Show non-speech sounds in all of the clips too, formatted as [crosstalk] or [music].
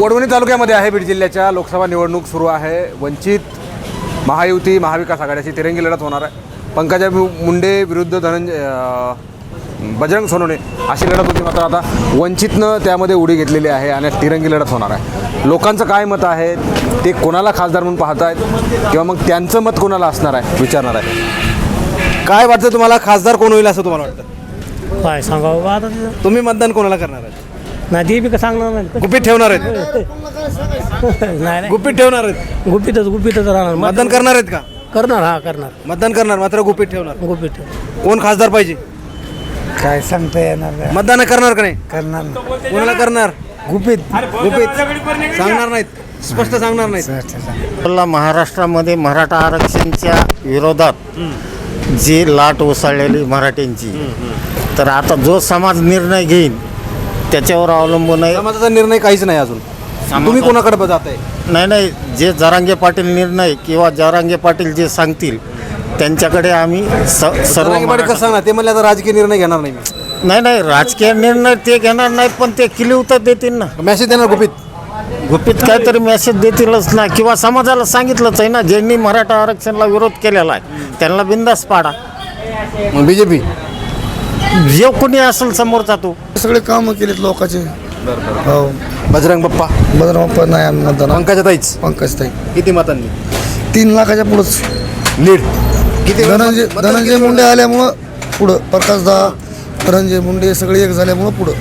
वडवणी तालुक्यामध्ये आहे बीड जिल्ह्याच्या. लोकसभा निवडणूक सुरू आहे. वंचित महायुती महाविकास आघाडीची तिरंगी लढत होणार आहे. पंकजा मुंडे विरुद्ध धनंजय बजरंग सोनवणे अशी लढत होती मात्र आता वंचितनं त्यामध्ये उडी घेतलेली आहे आणि तिरंगी लढत होणार आहे. लोकांचं काय मत आहे? ते कोणाला खासदार म्हणून पाहत आहेत किंवा मग त्यांचं मत कोणाला असणार आहे? विचारणार आहे. काय वाटतं तुम्हाला? खासदार कोण होईल असं तुम्हाला वाटतं? काय सांगा आता तुम्ही मतदान कोणाला करणार आहे? नाही ते बी का सांगणार नाही. गुपित ठेवणार आहेत. नाही नाही. गुपित ठेवणार आहेत. गुपितच गुपितच राहणार. मत मतदान करणार आहेत का? करणार हा करणार. मतदान करणार मात्र गुपित ठेवणार. गुपित कोण खासदार पाहिजे? काय सांगता येणार नाही. मतदान करणार का नाही? करणार. कोणाला करणार? गुपित. गुपित. सांगणार नाहीत. स्पष्ट सांगणार नाहीत. ला महाराष्ट्रामध्ये मराठा आरक्षणच्या विरोधात जी लाट उसळलेली मराठ्यांची. तर आता जो समाज निर्णय घेईल त्याच्यावर अवलंबून आहे. समाजाचा निर्णय काहीच नाही अजून. तुम्ही कोणाकडे जात आहे नाही नाही जे जरांगे पाटील निर्णय किंवा जरांगे पाटील जे सांगतील त्यांच्याकडे आम्ही स- सर्व कसं सांगणार? ते म्हणले आता राजकीय निर्णय घेणार नाही मी. नाही नाही राजकीय निर्णय ते घेणार नाहीत पण ते किली तर देतील ना. मेसेज देणार गुपित? गुपित काहीतरी मेसेज देतीलच ना किंवा समाजाला सांगितलंच आहे ना ज्यांनी मराठा आरक्षणाला विरोध केलेला आहे त्यांना बिंदास पाडा. मग बीजेपी जे कोणी असेल समोरचा तो. सगळे काम केलेत लोकांचे. हो. बजरंग बाप्पा? बदरबाप्पा नाही आम्ही मतदान पंकजा ताईच? पंकज ताई. किती मतांनी? तीन लाखाच्या पुढंच. लीड किती धनंजय धनंजय मुंडे आल्यामुळं पुढं प्रकाश दा धनंजय मुंडे सगळे एक झाल्यामुळं पुढं.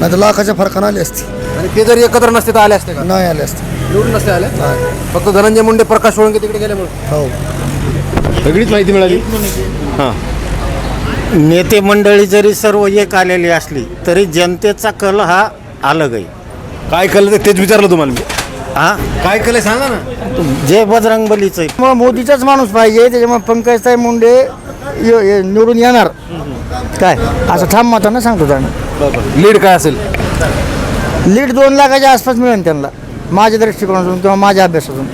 नाही तर लाखाच्या फरकानं आली असती. आणि ते जर एकत्र नसते तर आले असते का? नाही आले असते. निवडून नसते आले? फक्त धनंजय मुंडे प्रकाश सोळंके तिकडे गेल्यामुळे. हो. सगळीच माहिती मिळाली? हां. नेते मंडळी जरी सर्व एक आलेली असली तरी जनतेचा कल हा अलग आहे. काय केलं ते तेच विचारलं तुम्हाला मी. हा? काय केलं सांगा ना. जे बजरंग बलीचं आहे. मग मोदीचाच माणूस पाहिजे त्याच्यामुळे पंकजताई मुंडे य- य- निवडून येणार. काय? असं ठाम मतानं सांगतो त्यांना लीड काय असेल? लीड दोन लाखाच्या आसपास मिळेल त्यांना माझ्या दृष्टिकोनातून किंवा माझ्या अभ्यासातून.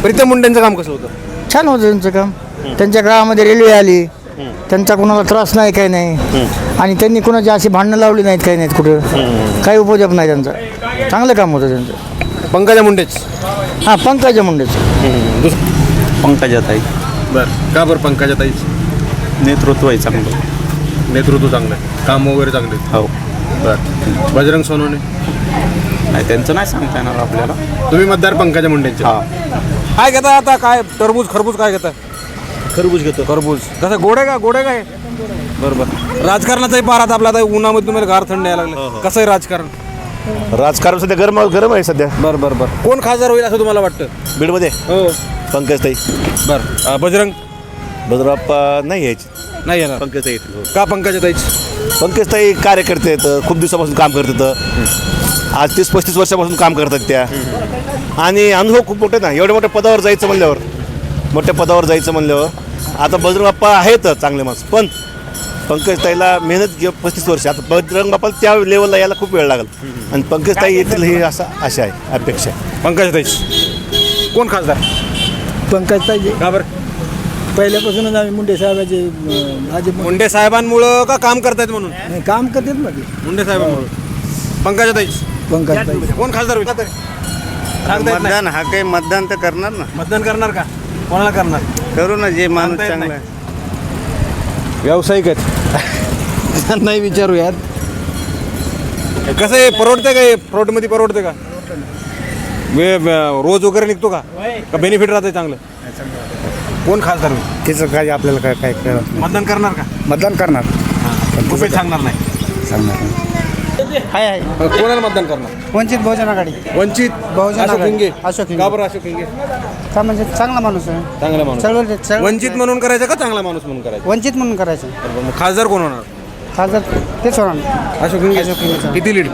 प्रीतम मुंडेंचं काम कसं होतं? छान होतं त्यांचं काम. त्यांच्या काळामध्ये रेल्वे आली. त्यांचा कोणाला त्रास नाही काही नाही. आणि त्यांनी कोणाची अशी भांडणं लावली नाहीत काही नाहीत कुठं. काही उपयोग नाही त्यांचा. चांगलं काम होतं त्यांचं. पंकजा मुंडेच? हां पंकजा मुंडेचं. पंकजाताई बरं. का बरं पंकजा ताईच नेतृत्व आहे चांगलं. नेतृत्व चांगलं आहे. काम वगैरे चांगले हो. बरं. बजरंग सोनवणे? नाही त्यांचं नाही सांगता येणार आपल्याला. तुम्ही मतदार पंकजा मुंडेंचे? हा. काय घेता आता? काय? टरबूज खरबूज काय घेता खरबूज घेतो. खरबूज. कसं गोडे का? गोडे काय बरोबर. राजकारणाचाही पार आता आपला आता उन्हामध्ये तुम्हाला गार थंड यायला लागलं. कसं आहे राजकारण? राजकारण सध्या गरम गरम आहे सध्या. बरं बरं बरं. कोण खासदार होईल असं तुम्हाला वाटतं? बीडमध्ये. हो. पंकज ताई बरं. अं, बजरंग? बद्रप्पा नाही यायची. नाही येणार. पंकज ताई येतील हो. का पंकजा ताईच पंकज ताई कार्यकर्ते आहेत. खूप दिवसापासून काम करतात आज तीस पस्तीस वर्षापासून काम करतात त्या. आणि अनुभव खूप मोठे ना. एवढ्या मोठ्या पदावर जायचं म्हणल्यावर. मोठ्या पदावर जायचं म्हणल्यावर. आता बजरंग बाप्पा आहेत चांगले माणसं पण पंकज ताईला मेहनत घे पस्तीस वर्ष. आता बजरंग बाप्पाला त्या लेवलला यायला खूप वेळ लागेल. आणि पंकज ताई येतील ही असा आशा आहे अपेक्षा आहे. पंकजा ताईच कोण खासदार? पंकज ताई का बरं? पहिल्यापासूनच आम्ही मुंडे साहेबाचे भाजप मुंडे साहेबांमुळं का काम करतायत म्हणून? काम करतात ना ते. मुंडे साहेबांमुळं. पंकजा ताईच पंकज ताई. कोण खासदार होईल? सांगता येत नाही. मतदान हा काही मतदान तर करणार ना. मतदान करणार का? कोणाला करणार? करू ना जे माणूस सांगता येत चांगला. आहे. व्यावसायिक आहेत. [laughs] त्यांनाही विचारूयात. कसं आहे परवडते का हे? फ्रॉडमध्ये परवडते का? वे रोज वगैरे निघतो का? का बेनिफिट राहते चांगलं? कोण खासदार होईल? त्याचं काय आपल्याला काय काय कळत मतदान करणार का? मतदान करणार. रुपये सांगणार नाही. सांगणार आहे आहे कोणाला मतदान करणार? वंचित बहुजन आघाडी. वंचित बहुजन अशोक आघाडी. हिंगे. अशोक हिंगे. का बरं अशोक हिंगे? का म्हणजे चांगला माणूस आहे. चांगला माणूस. चळवळ चळवळ- वंचित म्हणून करायचं का चांगला माणूस म्हणून करायचं? वंचित म्हणून करायचं. मग खासदार कोण होणार? खासदार तेच होणार. अशोक हिंगे. अशोक हिंगे. किती लीड?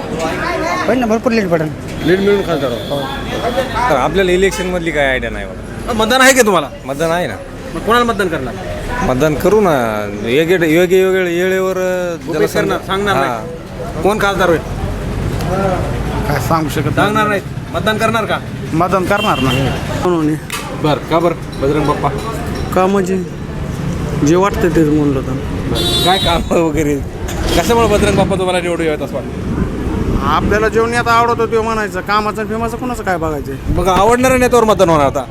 पण ना भरपूर लीड पडेल. लीड मिळून खासदार होणार. आपल्याला इलेक्शन मधली काय आयडिया नाही बघा. मतदान आहे का तुम्हाला? मतदान आहे ना. मग कोणाला मतदान करणार? मतदान करू ना. योग्य योग्य योग्य वेळेवर सांगणार नाही. कोण खासदार होईल? काय सांगू शकत सांगणार नाही मतदान करणार का? मतदान करणार ना. बर का बर? बजरंग बाप्पा. का म्हणजे? जे वाटतं तेच म्हणलं तर काय काम वगैरे? कशामुळे बजरंग बाप्पा तुम्हाला निवडून यावेत असं वाटतं? आपल्याला जेवण आता आवडत होते म्हणायचं. कामाचं आणि फेमाचं कोणाचं काय बघायचं मग आवडणाऱ्या नेत्यावर मतदान होणार आता.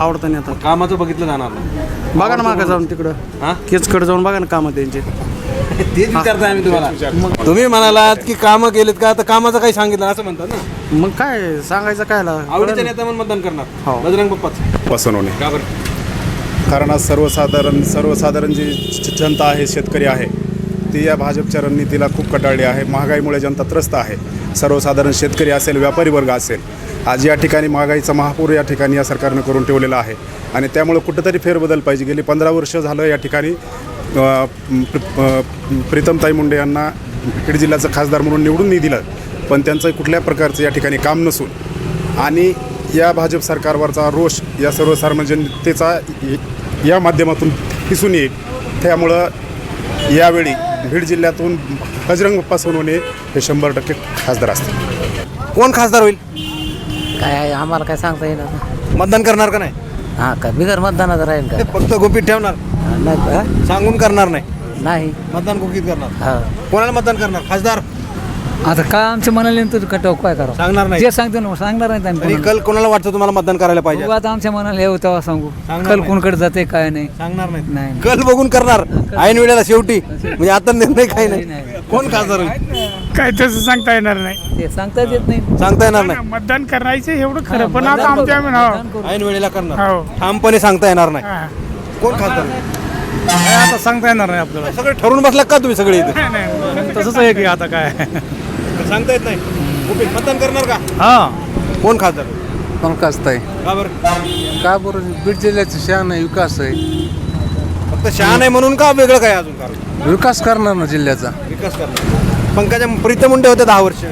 आवडतं नाही आता कामाचं बघितलं जाणार नाही. बघा ना मागं जाऊन तिकडं. हा? केचकडे जाऊन बघा ना कामं त्यांचे. तेच विचारतोय आम्ही तुम्हाला. तुम्ही म्हणालात की कामं केलेत का? तर कामाचं काही सांगितलं असं म्हणतात ना. मग काय सांगायचं काय ला? आवडीच्या नेत्या म्हणून मतदान करणार. हो. बजरंग बाप्पाच. का बरं? कारण आज सर्वसाधारण सर्वसाधारण जी जनता आहे शेतकरी आहे ती या भाजपच्या रणनीतीला खूप कटाळली आहे. महागाईमुळे जनता त्रस्त आहे. सर्वसाधारण शेतकरी असेल व्यापारी वर्ग असेल आज या ठिकाणी महागाईचा महापूर या ठिकाणी या सरकारनं करून ठेवलेला आहे. आणि त्यामुळे कुठंतरी फेरबदल पाहिजे. गेली पंधरा वर्ष झालं या ठिकाणी प्रीतमताई मुंडे यांना बीड जिल्ह्याचं खासदार म्हणून निवडून नाही दिलं पण त्यांचं कुठल्या प्रकारचं या ठिकाणी काम नसून आणि या भाजप सरकारवरचा रोष या सर्वसाधारण जनतेचा य- या माध्यमातून दिसून येईल. त्यामुळं यावेळी बीड जिल्ह्यातून बजरंग बाप्पा सोनवणे हे शंभर टक्के खासदार असतील. कोण खासदार होईल? काय आम्हाला काय सांगता येणार मतदान करणार का नाही? हा का? बिगर मतदानाचं राहील का? फक्त गुपित ठेवणार. नाही का? सांगून करणार नाही. नाही. मतदान गुपित करणार. हा. कोणाला मतदान करणार? खासदार? आता काय आमच्या मनाला तर कटाव काय करावं सांगणार नाही. जे सांगतो ना सांगणार नाही आणि आम्ही कल कोणाला वाटतं तुम्हाला मतदान करायला पाहिजे? बघू आता आमच्या मनाला हे तेव्हा सांगू. सांगणार कल नाही. कोणकडे जाते काय नाही. सांगणार नाही. नाही कल बघून करणार. ऐन वेळेला शेवटी. म्हणजे आता निर्णय काही नाही. कोण खासदार होईल? काय तसं सांगता येणार नाही. ते सांगता येत नाही. सांगता येणार नाही. मतदान करायचं एवढं खरं पण आता आमच्या ऐन वेळेला करणार. हो. ठामपणे सांगता येणार नाही. कोण खासदार होईल? आता सांगता येणार नाही आपल्याला? सगळे ठरवून बसला का तुम्ही सगळे इथे? तसंच आहे की आता काय? सांगता येत नाही. गुपित मतदान करणार का? हा. कोण खासदार? पंकज ताई का बरं? का बरं? बीड जिल्ह्याचं शहाण आहे विकास आहे. फक्त शहाण आहे म्हणून का वेगळं काय अजून कारण? विकास करणार ना जिल्ह्याचा. विकास करणार. पंकजा प्रीतम मुंडे होते दहा वर्ष.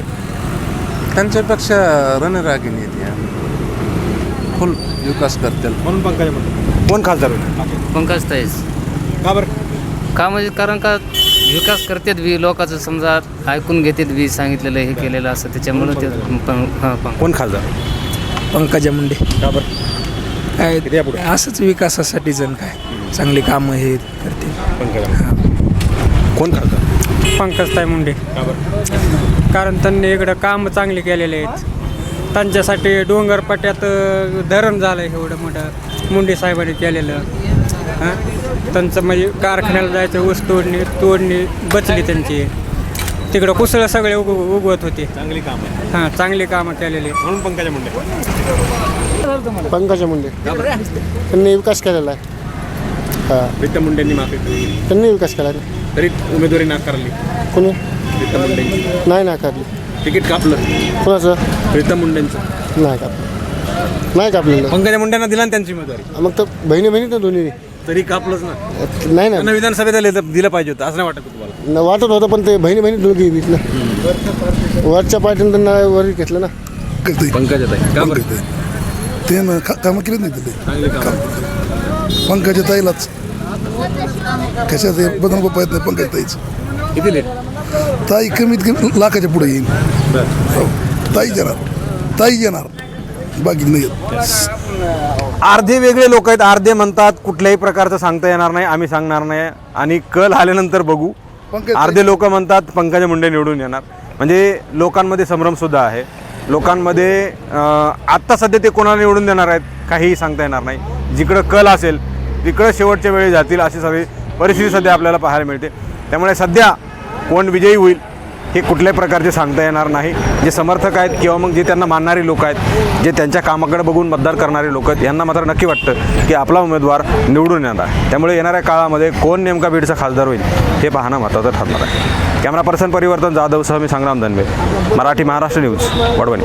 त्यांच्यापेक्षा रणरागिणी आहेत फुल विकास करतील. म्हणून पंकजा मुंडे कोण खासदार होईल? पंकज ताईच का बरं? का म्हणजे? कारण का विकास करतात बी लोकांचं समजा ऐकून घेतात बी सांगितलेलं हे केलेलं असं त्याच्यामुळे ते पण- हा, पण- कोण खासदार? पंकजा मुंडे. का बरं? काय किती? असंच विकासासाठी जण काय चांगली कामं हे करते पंकजा कोण खासदार? पंकजताई मुंडे. का बरं? कारण त्यांनी इकडं काम चांगले केलेले आहेत. त्यांच्यासाठी डोंगरपट्ट्यात अ, धरण झालं आहे एवढं मोठं मुंडे साहेबांनी केलेलं. हां? त्यांचं म्हणजे कारखान्याला जायचं ऊस तोडणी तोडणी बचली त्यांची. तिकडं कुसळं सगळे उग उगवत होते. चांगली काम हां चांगली कामं केलेली. म्हणून पंकजा मुंडे. पंकजा मुंडे. त्यांनी विकास केलेला आहे. हा. प्रीतम मुंडेंनी माफी केली. त्यांनी विकास केला आहे तरी उमेदवारी नाकारली. कोणी? प्रीतम मुंडेंची नाही नाकारली. तिकीट कापलं. कोणाचं? प्रीतम मुंडेंचं. नाही कापलं. नाही कापलेलं. पंकजा मुंडेंना दिला ना त्यांची उमेदवारी. मग तर बहिणी बहिणी तर दोन्ही. तरी कापलंच ना. नाही ना त्यांना विधानसभेत आले तर दिलं पाहिजे होतं असं नाही वाटत का तुम्हाला? न वाटत होतं पण ते बहिणी बहिणी दोघी घेतलं वरच्या पार्टीनं त्यांना वर घेतलं ना. पंकजा ताई. का बरं? ते कामं केली नाही ते चांगली काम. पंकजा ताईलाच. कशात बदल बाप्पा येत नाही पंकज ताईच. किती लेट ताई कमीत कमी लाखाच्या पुढे येईल. हो. ताई येणार. ताई येणार. बाकी नाही येत. अर्धे वेगळे लोक आहेत. अर्धे म्हणतात कुठल्याही प्रकारचं सांगता येणार नाही आम्ही सांगणार नाही. आणि कल आल्यानंतर बघू. अर्धे लोक म्हणतात पंकजा मुंडे निवडून येणार. म्हणजे लोकांमध्ये संभ्रमसुद्धा आहे. लोकांमध्ये आत्ता सध्या ते कोणाला निवडून देणार आहेत काहीही सांगता येणार नाही. जिकडं कल असेल तिकडं शेवटच्या वेळी जातील अशी सगळी परिस्थिती सध्या आपल्याला पाहायला मिळते. त्यामुळे सध्या कोण विजयी होईल हे कुठल्याही प्रकारचे सांगता येणार नाही. जे समर्थक आहेत किंवा मग जे त्यांना मानणारी लोक आहेत जे त्यांच्या कामाकडे बघून मतदान करणारे लोक आहेत यांना मात्र नक्की वाटतं की आपला उमेदवार निवडून येणार आहे. त्यामुळे येणाऱ्या काळामध्ये कोण नेमका बीडचा खासदार होईल हे पाहणं महत्त्वाचं ठरणार आहे. कॅमेरा पर्सन परिवर्तन जाधव सह मी संग्राम धनवे. मराठी महाराष्ट्र न्यूज वडवणी.